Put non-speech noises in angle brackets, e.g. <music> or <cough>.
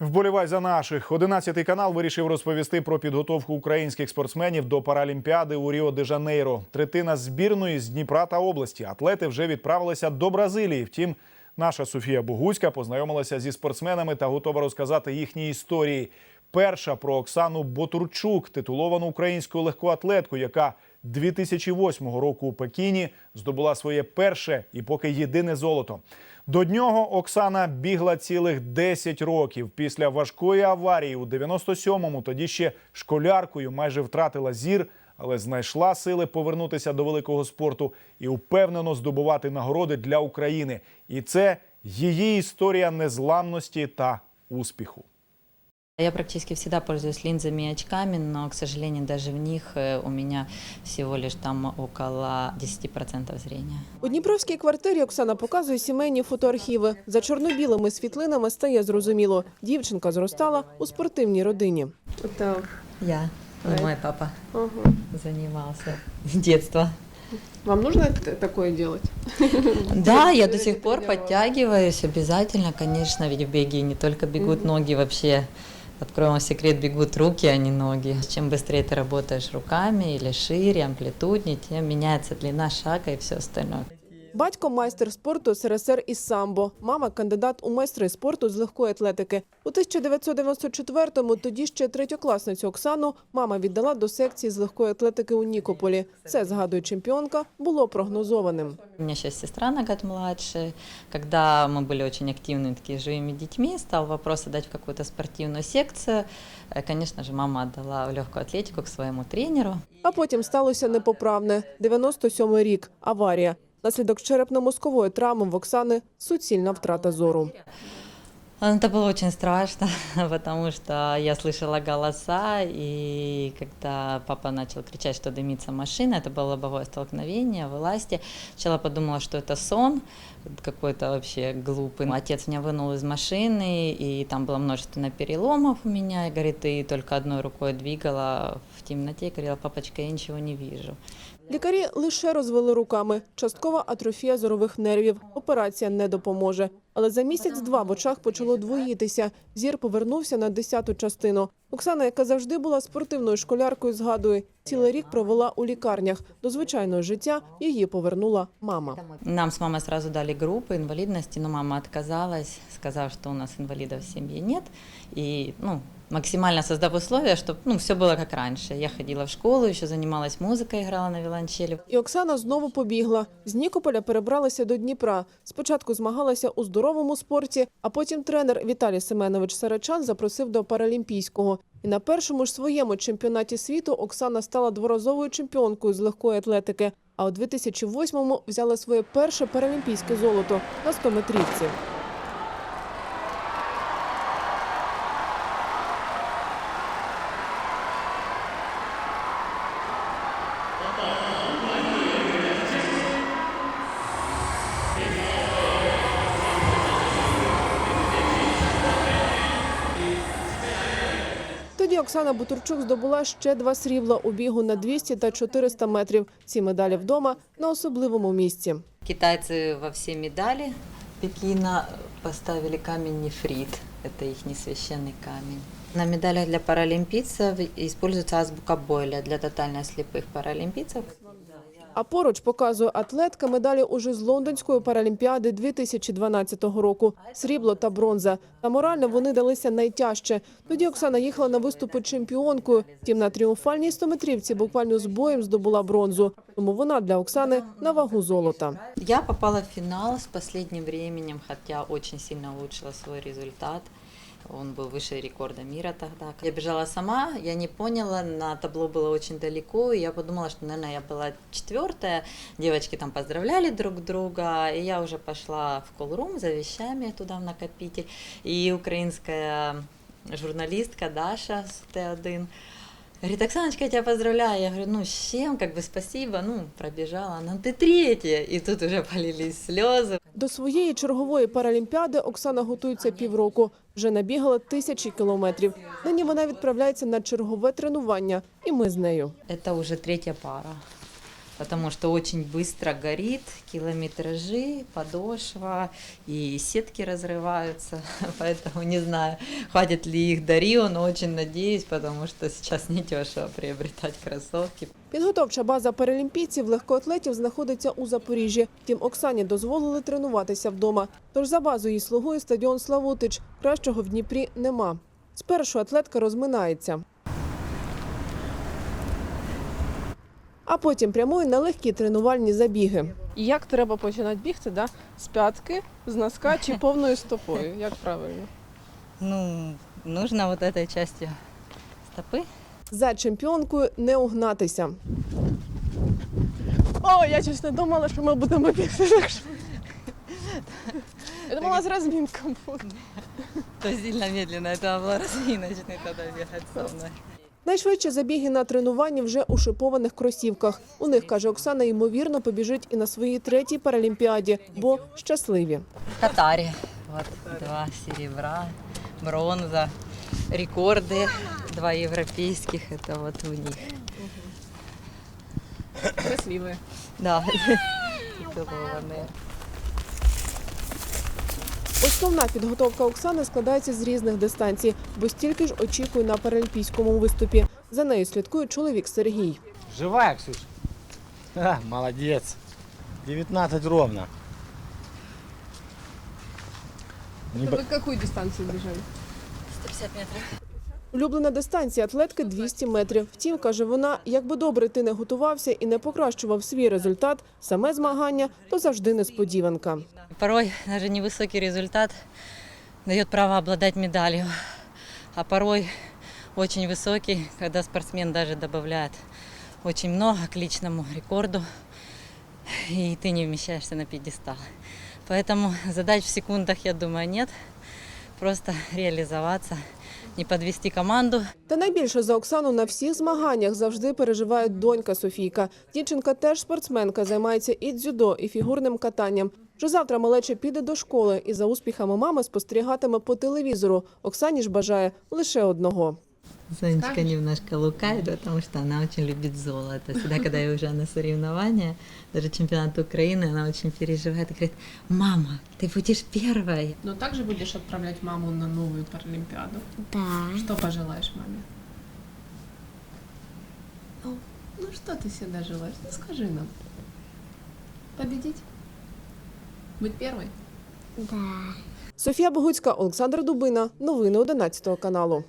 Вболівай за наших. 11 канал вирішив розповісти про підготовку українських спортсменів до Паралімпіади у Ріо де Жанейро. Третина збірної з Дніпра та області. Атлети вже відправилися до Бразилії. Втім, наша Софія Богуська познайомилася зі спортсменами та готова розказати їхні історії. Перша про Оксану Ботурчук, титуловану українську легкоатлетку, яка 2008 року у Пекіні здобула своє перше і поки єдине золото. До нього Оксана бігла цілих 10 років. Після важкої аварії у 97-му тоді ще школяркою майже втратила зір, але знайшла сили повернутися до великого спорту і впевнено здобувати нагороди для України. І це її історія незламності та успіху. Я практически всегда пользуюсь линзами и очками, но, к сожалению, даже в них э, у меня всего лишь там около 10% зрения. У Дніпровській квартирі Оксана показує сімейні фотоархіви. За чорно-білими світлинами стає зрозуміло. Дівчинка зростала у спортивній родині. Так. Я и мой папа Ага. занимался с детства. Вам нужно такое делать? <laughs> Да, я до сих пор подтягиваюсь обязательно, конечно, ведь в беге не только бегут ноги, вообще, открою вам секрет, бегут руки, а не ноги. Чем быстрее ты работаешь руками или шире, амплитуднее, тем меняется длина шага и все остальное. Батько майстер спорту СРСР із самбо. Мама кандидат у майстри спорту з легкої атлетики. У 1994-му тоді ще третьокласницю Оксану мама віддала до секції з легкої атлетики у Нікополі. Це, згадує чемпіонка, було прогнозованим. У меня сейчас сестра на год младше. Когда мы были очень активными такими живыми детьми, стал вопрос отдать в какую-то спортивную секцию. Э, Конечно же, мама отдала в легкую атлетику к своему тренеру. А потім сталося непоправне. 97-й рік. Аварія. Наслідок черепно-мозкової травми в Оксани суцільна втрата зору. Это было очень страшно, <laughs> потому что я слышала голоса, и когда папа начал кричать, что дымится машина, это было лобовое столкновение, вылазьте. Сначала подумала, что это сон какой-то вообще глупый. Отец меня вынул из машины, и там было множество переломов у меня, и говорит, ты только одной рукой двигала в темноте, и говорила, папочка, я ничего не вижу. Лікарі лише розвели руками. Часткова атрофія зорових нервів. Операція не допоможе. Але за місяць-два в очах почало двоїтися. Зір повернувся на десяту частину. Оксана, яка завжди була спортивною школяркою, згадує, цілий рік провела у лікарнях. До звичайного життя її повернула мама. Нам с мамой сразу дали группы инвалидности, но мама отказалась, сказав, что у нас инвалидов в семье нет. И ну, максимально создав условия, чтобы ну, все было как раньше. Я ходила в школу, еще занималась музыкой, играла на виолончели. І Оксана знову побігла. З Нікополя перебралася до Дніпра. Спочатку змагалася у здоровому спорті, а потім тренер Віталій Семенович Сарачан запросив до Паралімпійського. І на першому ж своєму чемпіонаті світу Оксана стала дворазовою чемпіонкою з легкої атлетики. А у 2008-му взяла своє перше паралімпійське золото на 100-метрівці. Тоді Оксана Бутурчук здобула ще два срібла у бігу на 200 та 400 метрів. Ці медалі вдома на особливому місці. Китайцы во все медали Пекина поставили камень нефрит. Это их священный камень. На медалях для паралимпийцев используется азбука Бойля для тотально слепых паралимпийцев. А поруч показує атлетка медалі уже з Лондонської паралімпіади 2012 року. Срібло та бронза. Та морально вони далися найтяжче. Тоді Оксана їхала на виступи чемпіонкою. Втім, на тріумфальній стометрівці буквально з боєм здобула бронзу. Тому вона для Оксани на вагу золота. Я попала в финал с последним временем, хотя очень сильно улучшила свой результат. Он был выше рекорда мира тогда. Я бежала сама, я не поняла, на табло было очень далеко, и я подумала, что, наверное, я была четвертая. Девочки там поздравляли друг друга, и я уже пошла в колрум за вещами туда в накопитель. И украинская журналистка Даша с Т1 Говорит, Оксаночка, я тебя поздравляю. Я говорю, ну, с чем, как бы спасибо. Ну, пробежала. Она, ты третья. И тут уже полились слезы. До своєї чергової паралімпіади Оксана готується півроку. Вже набігала тисячі кілометрів. Нині вона відправляється на чергове тренування, і ми з нею. Це уже третя пара потому что очень быстро горит, километражи, подошва, и сетки разрываются, <laughs> поэтому не знаю, хватит ли их до Рио, но очень надеюсь, потому что сейчас не дешево приобретать кроссовки. Підготовча база паралімпійців легкоатлетів знаходиться у Запоріжжі. Втім, Оксані дозволили тренуватися вдома. Тож за базою їй слугує стадіон Славутич. Кращого в Дніпрі нема. Спершу атлетка розминається. А потім прямує на легкі тренувальні забіги. Як треба починати бігти, да? З п'ятки, з носка чи повною стопою? Як правильно? Ну, нужно вот этой частью стопы. За чемпіонкою не угнатися. О, я чесно думала, що ми будемо бігти так швидко. Я думала, з розмінком буде. То сильно медленно, это была разминочный тогда бегать со мной. Найшвидші забіги на тренуванні вже у шипованих кросівках. У них, каже Оксана, ймовірно побіжить і на своїй третій паралімпіаді, бо щасливі. Катаре. Вот два серебра, бронза, рекорды, два европейских, это вот у них. Красиві. Да, <laughs> титулованные. Основна підготовка Оксани складається з різних дистанцій, бо стільки ж очікує на паралімпійському виступі. За нею слідкує чоловік Сергій. Жива, як Ха, молодець. 19 ровно. Ви яку дистанцію біжали? 150 метров. Улюблена дистанція атлетки 200 метрів. Втім, каже вона, якби добре ти не готувався і не покращував свій результат, саме змагання то завжди несподіванка. Порой даже невысокий результат дает право обладать медалью, а порой очень высокий, когда спортсмен даже добавляет очень много к личному рекорду, и ты не вмещаешься на пьедестал. Поэтому задач в секундах, я думаю, нет. Просто реализоваться, не підвести команду, Та найбільше за Оксану на всіх змаганнях завжди переживає донька Софійка. Дівчинка теж спортсменка, займається і дзюдо, і фігурним катанням. Вже завтра малеча піде до школи і за успіхами мами спостерігатиме по телевізору. Оксані ж бажає лише одного. Сонечка немножко лукает, потому что она очень любит золото. Всегда, когда я уезжаю на соревнования, даже чемпионат Украины, она очень переживает и говорит, мама, ты будешь первой. Но также будешь отправлять маму на новую Паралимпиаду? Да. Что пожелаешь маме? Ну, ну что ты себе желаешь? Ну скажи нам. Победить? Быть первой? Да. Софія Богуцька, Олександр Дубина. Новини 11 каналу.